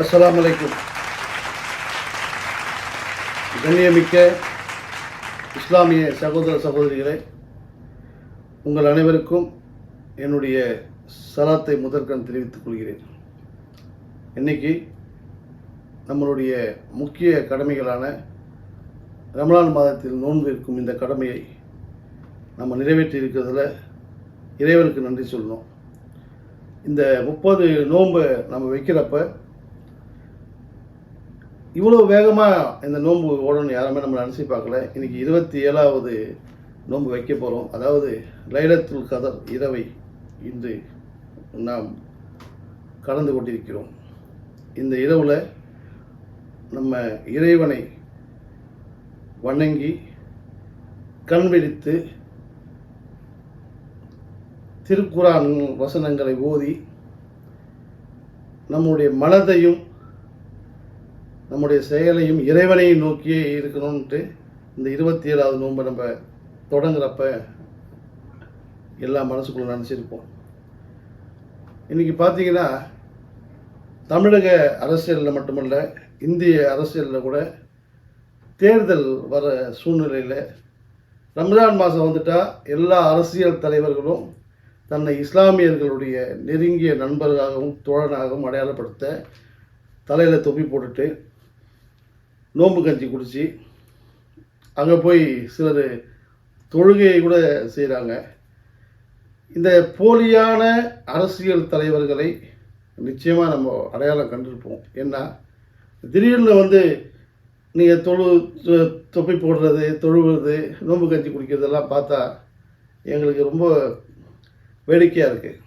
அஸ்லாம் அலைக்கும். கண்ணியமிக்க இஸ்லாமிய சகோதர சகோதரிகளே உங்கள் அனைவருக்கும் என்னுடைய சலாத்தை முதற்கண் தெரிவித்துக் கொள்கிறேன். இன்னைக்கு நம்மளுடைய முக்கிய கடமைகளான ரமலான் மாதத்தில் நோன்பு இருக்கும் இந்த கடமையை நம்ம நிறைவேற்றி இருக்கிறதுல இறைவனுக்கு நன்றி சொல்லணும். இந்த முப்பது நோன்பை நம்ம வைக்கிறப்ப இவ்வளோ வேகமாக இந்த நோன்பு ஓடணும்னு யாருமே நம்மளை நினச்சி பார்க்கல. இன்னைக்கு இருபத்தி ஏழாவது நோன்பு வைக்க போகிறோம் அதாவது லைலத்துல் கதர் இரவை இன்று நாம் கடந்து கொண்டிருக்கிறோம். இந்த இரவில் நம்ம இறைவனை வணங்கி கண் விழித்து திருக்குறான் வசனங்களை ஓதி நம்முடைய மனதையும் நம்முடைய செயலையும் இறைவனையும் நோக்கியே இருக்கணும்ன்ட்டு இந்த இருபத்தி ஏழாவது நோன்பை நம்ம தொடங்குறப்ப எல்லா மனசுக்குள்ள நினச்சிருப்போம். இன்றைக்கி பார்த்தீங்கன்னா தமிழக அரசியலில் மட்டுமல்ல இந்திய அரசியலில் கூட தேர்தல் வர சூழ்நிலையில் ரம்ஜான் மாதம் வந்துட்டால் எல்லா அரசியல் தலைவர்களும் தன்னை இஸ்லாமியர்களுடைய நெருங்கிய நண்பர்களாகவும் தோழனாகவும் அடையாளப்படுத்த தலையில் தொப்பி போட்டுட்டு நோன்பு கஞ்சி குடித்து அங்கே போய் சிலர் தொழுகையை கூட செய்கிறாங்க இந்த போலியான அரசியல் தலைவர்களை நிச்சயமாக நம்ம அடையாளம் கண்டிருப்போம். ஏன்னா திடீர்னு வந்து நீங்கள் தொழு தொப்பி போடுறது தொழுவது நோன்பு கஞ்சி குடிக்கிறதெல்லாம் பார்த்தா எங்களுக்கு ரொம்ப வேடிக்கையாக இருக்குது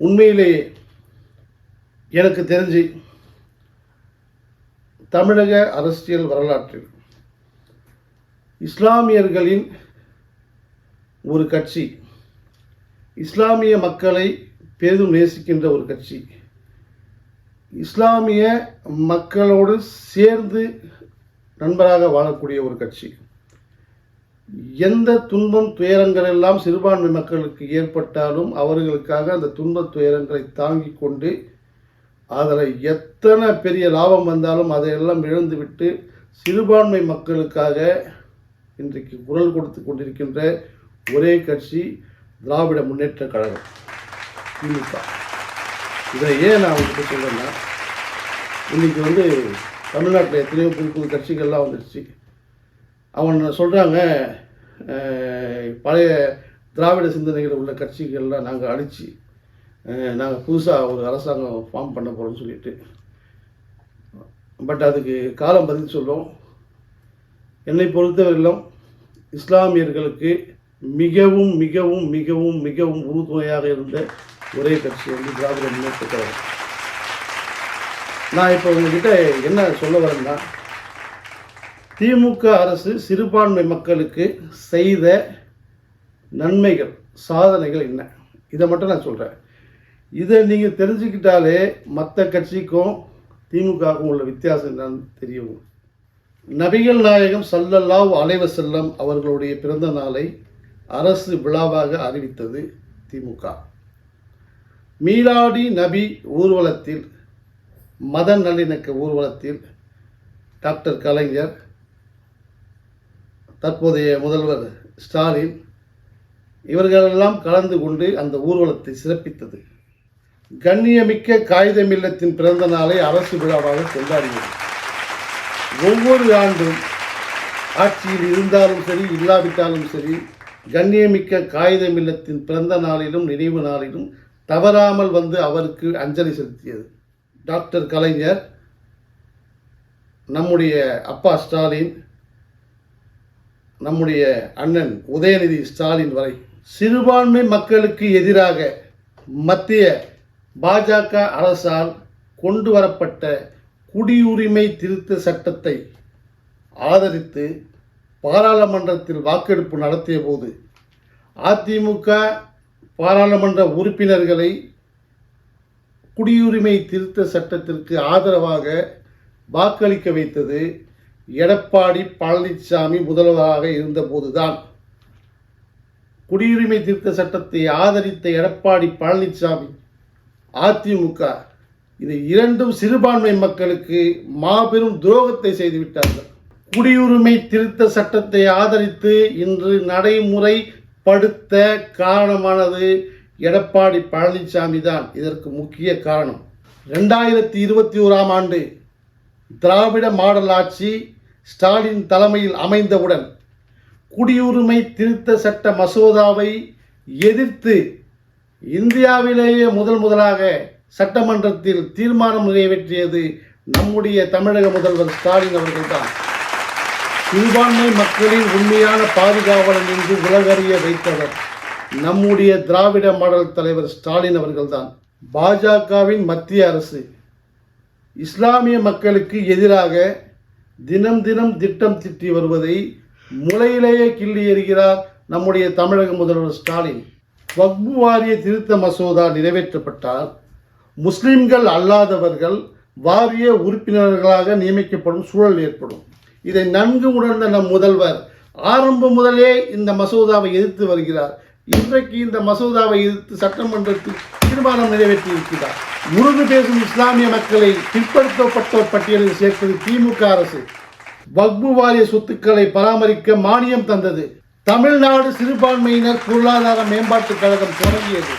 உண்மையிலேயே எனக்கு தெரிஞ்சு தமிழக அரசியல் வரலாற்றில் இஸ்லாமியர்களின் ஒரு கட்சி இஸ்லாமிய மக்களை பெரிதும் நேசிக்கின்ற ஒரு கட்சி இஸ்லாமிய மக்களோடு சேர்ந்து நண்பராக வாழக்கூடிய ஒரு கட்சி. எந்த துன்பம் துயரங்கள் எல்லாம் சிறுபான்மை மக்களுக்கு ஏற்பட்டாலும் அவர்களுக்காக அந்த துன்ப துயரங்களை தாங்கிக் கொண்டு அதில் எத்தனை பெரிய லாபம் வந்தாலும் அதையெல்லாம் இழந்துவிட்டு சிறுபான்மை மக்களுக்காக இன்றைக்கு குரல் கொடுத்து கொண்டிருக்கின்ற ஒரே கட்சி திராவிட முன்னேற்ற கழகம் திமுக. இதை ஏன் நான் உங்களுக்கு சொல்கிறேன்னா இன்றைக்கி வந்து தமிழ்நாட்டில் எத்தனையோ புது புது கட்சிகள்லாம் வந்துடுச்சு அவன் சொல்கிறாங்க பழைய திராவிட சிந்தனைகள் உள்ள கட்சிகள்லாம் நாங்கள் அழிச்சு நாங்கள் புதுசாக ஒரு அரசாங்கம் ஃபார்ம் பண்ண போகிறோம்னு சொல்லிட்டு. பட் அதுக்கு காலம் பதில் சொல்கிறோம் என்னை பொறுத்தவரையிலும் இஸ்லாமியர்களுக்கு மிகவும் மிகவும் மிகவும் மிகவும் உறுதுணையாக இருந்த ஒரே கட்சி வந்து திராவிட முன்னேற்ற கழகம். நான் இப்போ உங்ககிட்ட என்ன சொல்ல வரேன்னா திமுக அரசு சிறுபான்மை மக்களுக்கு செய்த நன்மைகள் சாதனைகள் என்ன? இதை மட்டும் நான் சொல்கிறேன் இதை நீங்கள் தெரிஞ்சுக்கிட்டாலே மற்ற கட்சிக்கும் திமுகவுக்கும் உள்ள வித்தியாசம் என்னன்னு தெரியும். நபிகள் நாயகம் சல்லல்லாஹ் அலைவ செல்லம் அவர்களுடைய பிறந்த நாளை அரசு விழாவாக அறிவித்தது திமுக. மீலாடி நபி ஊர்வலத்தில் மத நல்லிணக்க ஊர்வலத்தில் டாக்டர் கலைஞர் தற்போதைய முதல்வர் ஸ்டாலின் இவர்களெல்லாம் கலந்து கொண்டு அந்த ஊர்வலத்தை சிறப்பித்தது. கண்ணியமிக்க காகிதம் இல்லத்தின் பிறந்த நாளை அரசு விழாவாக கொண்டாடியது ஒவ்வொரு ஆண்டும் ஆட்சியில் இருந்தாலும் சரி இல்லாவிட்டாலும் சரி கண்ணியமிக்க காகிதம் இல்லத்தின் பிறந்த நாளிலும் நினைவு நாளிலும் தவறாமல் வந்து அவருக்கு அஞ்சலி செலுத்தியது. டாக்டர் கலைஞர் நம்முடைய அப்பா ஸ்டாலின் நம்முடைய அண்ணன் உதயநிதி ஸ்டாலின் வரை சிறுபான்மை மக்களுக்கு எதிராக மத்திய பாஜக அரசால் கொண்டு வரப்பட்ட குடியுரிமை திருத்த சட்டத்தை ஆதரித்து பாராளுமன்றத்தில் வாக்கெடுப்பு நடத்திய போது அதிமுக பாராளுமன்ற உறுப்பினர்களை குடியுரிமை திருத்த சட்டத்திற்கு ஆதரவாக வாக்களிக்க வைத்தது எடப்பாடி பழனிசாமி முதல்வராக இருந்தபோதுதான் குடியுரிமை திருத்த சட்டத்தை ஆதரித்த எடப்பாடி பழனிசாமி அதிமுக இது இரண்டும் சிறுபான்மை மக்களுக்கு மாபெரும் துரோகத்தை செய்துவிட்டார்கள். குடியுரிமை திருத்த சட்டத்தை ஆதரித்து இன்று நடைமுறைப்படுத்த காரணமானது எடப்பாடி பழனிசாமி தான். இதற்கு முக்கிய காரணம் ரெண்டாயிரத்தி இருபத்தி ஓராம் ஆண்டு திராவிட மாடல் ஆட்சி ஸ்டாலின் தலைமையில் அமைந்தவுடன் குடியுரிமை திருத்த சட்ட மசோதாவை எதிர்த்து இந்தியாவிலேயே முதல் முதலாக சட்டமன்றத்தில் தீர்மானம் நிறைவேற்றியது நம்முடைய தமிழக முதல்வர் ஸ்டாலின் அவர்கள்தான். சிறுபான்மை மக்களின் உண்மையான பாதுகாவலன் என்று உலகறிய வைத்தவர் நம்முடைய திராவிட மாடல் தலைவர் ஸ்டாலின் அவர்கள்தான். பாஜகவின் மத்திய அரசு இஸ்லாமிய மக்களுக்கு எதிராக தினம் தினம் திட்டம் திட்டி வருவதை முளையிலேயே கிள்ளி எறிகிறார் நம்முடைய தமிழக முதல்வர் ஸ்டாலின். வக்பு வாரிய திருத்த மசோதா நிறைவேற்றப்பட்டால் முஸ்லிம்கள் அல்லாதவர்கள் வாரிய உறுப்பினர்களாக நியமிக்கப்படும் சூழல் ஏற்படும். இதை நன்கு உணர்ந்த நம் முதல்வர் ஆரம்பம் முதலே இந்த மசோதாவை எதிர்த்து வருகிறார். இன்றைக்கு இந்த மசோதாவை எதிர்த்து சட்டமன்றத்தில் தீர்மானம் நிறைவேற்றியிருக்கிறார். உருது பேசும் இஸ்லாமிய மக்களை பிற்படுத்தப்பட்டோர் பட்டியலில் சேர்த்தது திமுக அரசு. வக்பு வாரிய சொத்துக்களை பராமரிக்க மானியம் தந்தது. தமிழ்நாடு சிறுபான்மையினர் பொருளாதார மேம்பாட்டுக் கழகம் தொடங்கியது.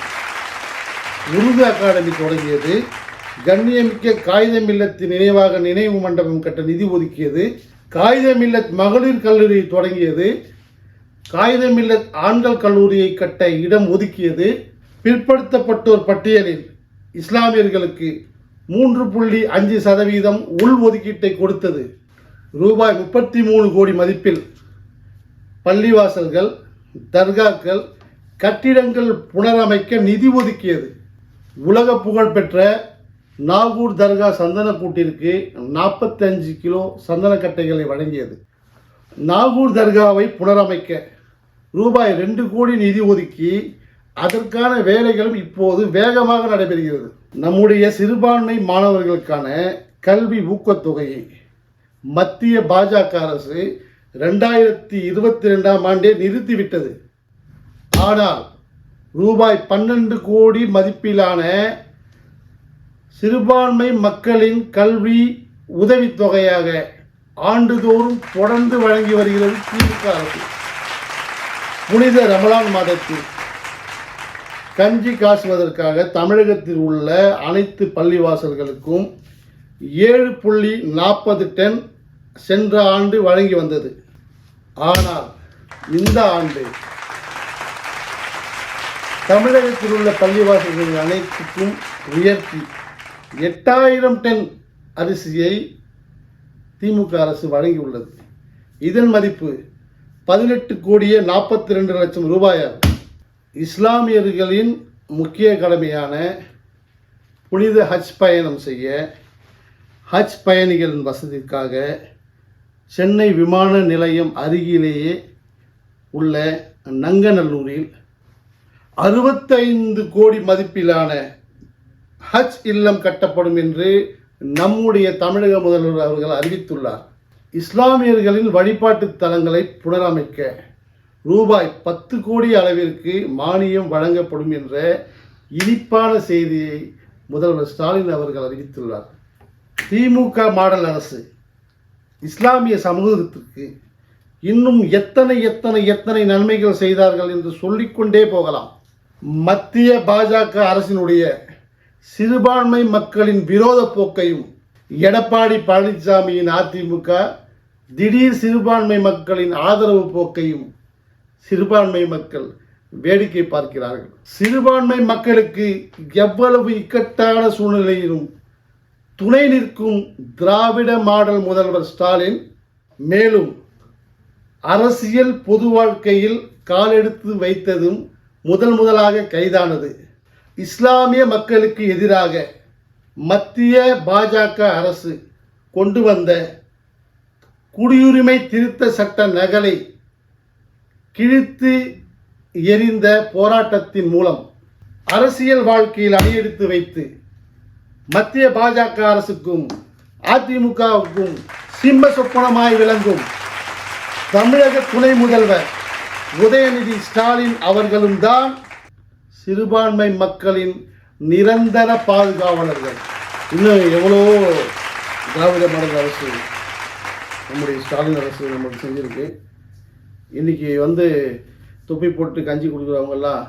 உருது அகாடமி தொடங்கியது. கண்ணியமிக்க காகிதம் இல்லத்தின் நினைவாக நினைவு மண்டபம் கட்ட நிதி ஒதுக்கியது. காகிதம் மில்லத் மகளிர் கல்லூரி தொடங்கியது. காகிதம் மில்லத் ஆண்கள் கல்லூரியை கட்ட இடம் ஒதுக்கியது. பிற்படுத்தப்பட்டோர் பட்டியலில் இஸ்லாமியர்களுக்கு மூன்று புள்ளி அஞ்சு சதவீதம் உள் ஒதுக்கீட்டை கொடுத்தது. ரூபாய் முப்பத்தி மூணு கோடி மதிப்பில் பள்ளிவாசல்கள் தர்காக்கள் கட்டிடங்கள் புனரமைக்க நிதி ஒதுக்கியது. உலக புகழ்பெற்ற நாகூர் தர்கா சந்தனக்கூட்டிற்கு நாற்பத்தஞ்சு கிலோ சந்தனக்கட்டைகளை வழங்கியது. நாகூர் தர்காவை புனரமைக்க ரூபாய் ரெண்டு கோடி நிதி ஒதுக்கி அதற்கான வேலைகளும் இப்போது வேகமாக நடைபெறுகிறது. நம்முடைய சிறுபான்மை மாணவர்களுக்கான கல்வி ஊக்கத்தொகையை மத்திய பாஜக அரசு ரெண்டாயிரத்தி இருபத்தி ரெண்டாம் ஆண்டே நிறுத்திவிட்டது. ஆனால் ரூபாய் பன்னெண்டு கோடி மதிப்பிலான சிறுபான்மை மக்களின் கல்வி உதவித்தொகையாக ஆண்டுதோறும் தொடர்ந்து வழங்கி வருகிறது திமுக அரசு. புனித ரமலான் மாதத்தில் கஞ்சி காசுவதற்காக தமிழகத்தில் உள்ள அனைத்து பள்ளிவாசல்களுக்கும் ஏழு புள்ளி நாற்பது டன் சென்ற ஆண்டு வழங்கி வந்தது. ஆனால் இந்த ஆண்டு தமிழகத்தில் உள்ள பள்ளிவாசல்கள் அனைத்துக்கும் உயர்த்தி எட்டாயிரம் டன் அரிசியை திமுக அரசு வழங்கியுள்ளது. இதன் மதிப்பு பதினெட்டு கோடியே நாற்பத்தி ரெண்டு லட்சம் ரூபாயாகும். இஸ்லாமியர்களின் முக்கிய கடமையான புனித ஹஜ் பயணம் செய்ய ஹஜ் பயணிகளின் வசதிக்காக சென்னை விமான நிலையம் அருகிலேயே உள்ள நங்கநல்லூரில் அறுபத்தைந்து கோடி மதிப்பிலான ஹஜ் இல்லம் கட்டப்படும் என்று நம்முடைய தமிழக முதல்வர் அவர்கள் அறிவித்துள்ளார். இஸ்லாமியர்களின் வழிபாட்டு தலங்களை புனரமைக்க ரூபாய் பத்து கோடி அளவிற்கு மானியம் வழங்கப்படும் என்ற இனிப்பான செய்தியை முதல்வர் ஸ்டாலின் அவர்கள் அறிவித்துள்ளார். திமுக மாடல் அரசு இஸ்லாமிய சமூகத்திற்கு இன்னும் எத்தனை எத்தனை எத்தனை நன்மைகள் செய்தார்கள் என்று சொல்லிக்கொண்டே போகலாம். மத்திய பாஜக அரசினுடைய சிறுபான்மை மக்களின் விரோத போக்கையும் எடப்பாடி பழனிசாமியின் அதிமுக திடீர் சிறுபான்மை மக்களின் ஆதரவு போக்கையும் சிறுபான்மை மக்கள் வேடிக்கை பார்க்கிறார்கள். சிறுபான்மை மக்களுக்கு எவ்வளவு இக்கட்டான சூழ்நிலையிலும் துணை நிற்கும் திராவிட மாடல் முதல்வர் ஸ்டாலின் மேலும் அரசியல் பொது வாழ்க்கையில் காலெடுத்து வைத்ததும் முதல் முதலாக கைதானது. இஸ்லாமிய மக்களுக்கு எதிராக மத்திய பாஜக அரசு கொண்டு வந்த குடியுரிமை திருத்த சட்ட நகலை கிழித்து எரிந்த போராட்டத்தின் மூலம் அரசியல் வாழ்க்கையில் அடியெடுத்து வைத்து மத்திய பாஜக அரசுக்கும் அதிமுகவுக்கும் சிம்ம சொப்பனமாய் விளங்கும் தமிழக துணை முதல்வர் உதயநிதி ஸ்டாலின் அவர்களும் தான் சிறுபான்மை மக்களின் நிரந்தர பாதுகாவலர்கள். இன்னும் எவ்வளோ திராவிட மாடல் அரசு நம்முடைய ஸ்டாலின் அரசு நம்மளுக்கு செஞ்சுருக்கு. இன்றைக்கி வந்து தொப்பி போட்டு கஞ்சி கொடுக்குறவங்கெல்லாம்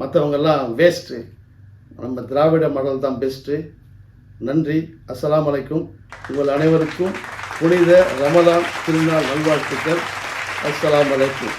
மற்றவங்கெல்லாம் வேஸ்ட்டு நம்ம திராவிட மாடல் தான் பெஸ்ட்டு நன்றி. அஸ்லாம் வலைக்கும் உங்கள் அனைவருக்கும் புனித ரமலான் திருநாள் நல்வாழ்த்துக்கள். அஸ்லாம் அலைக்கும்.